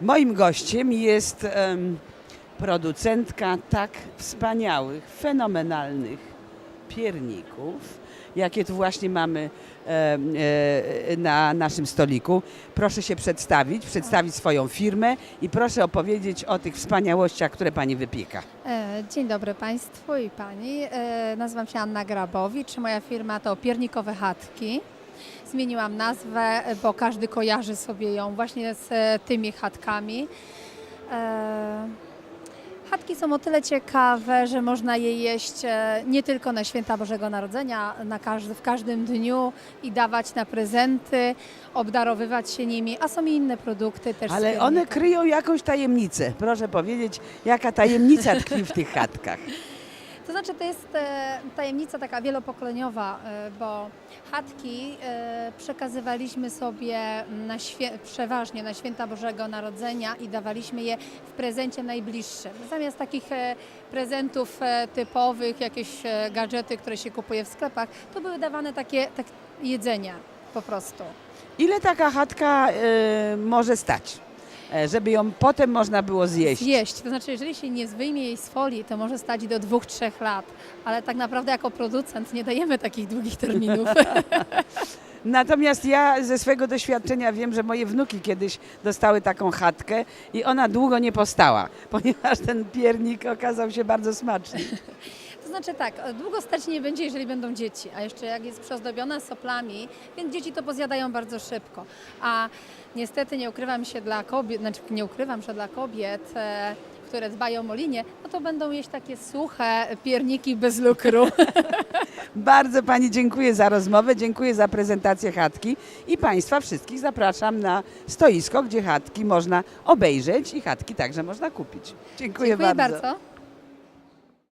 Moim gościem jest producentka tak wspaniałych, fenomenalnych pierników, jakie tu właśnie mamy e, na naszym stoliku. Proszę się przedstawić, przedstawić swoją firmę i proszę opowiedzieć o tych wspaniałościach, które Pani wypieka. E, Dzień dobry Państwu i Pani. E, Nazywam się Anna Grabowicz. Moja firma to Piernikowe Chatki. Zmieniłam nazwę, bo każdy kojarzy sobie ją właśnie z e, tymi chatkami. E, Chatki są o tyle ciekawe, że można je jeść e, nie tylko na święta Bożego Narodzenia, na każdy, w każdym dniu i dawać na prezenty, obdarowywać się nimi, a są i inne produkty też Ale one kryją jakąś tajemnicę. Proszę powiedzieć, jaka tajemnica tkwi w tych chatkach. To znaczy, to jest e, tajemnica taka wielopokoleniowa, e, bo chatki e, przekazywaliśmy sobie na przeważnie na święta Bożego Narodzenia i dawaliśmy je w prezencie najbliższym. Zamiast takich prezentów typowych, jakieś gadżety, które się kupuje w sklepach, to były dawane takie tak, jedzenia po prostu. Ile taka chatka e, może stać? E, żeby ją potem można było zjeść. Zjeść. To znaczy, jeżeli się nie wyjmie jej z folii, to może stać do dwóch, trzech lat. Ale tak naprawdę jako producent nie dajemy takich długich terminów. Natomiast ja ze swojego doświadczenia wiem, że moje wnuki kiedyś dostały taką chatkę i ona długo nie postała, ponieważ ten piernik okazał się bardzo smaczny. To znaczy tak, długo stać nie będzie, jeżeli będą dzieci, a jeszcze jak jest przyozdobiona soplami, więc dzieci to pozjadają bardzo szybko. A niestety nie ukrywam się dla kobiet, znaczy nie ukrywam, że dla kobiet, e, które dbają o linię, no to będą jeść takie suche pierniki bez lukru. Bardzo Pani dziękuję za rozmowę, dziękuję za prezentację chatki i Państwa wszystkich zapraszam na stoisko, gdzie chatki można obejrzeć i chatki także można kupić. Dziękuję, Dziękuję bardzo.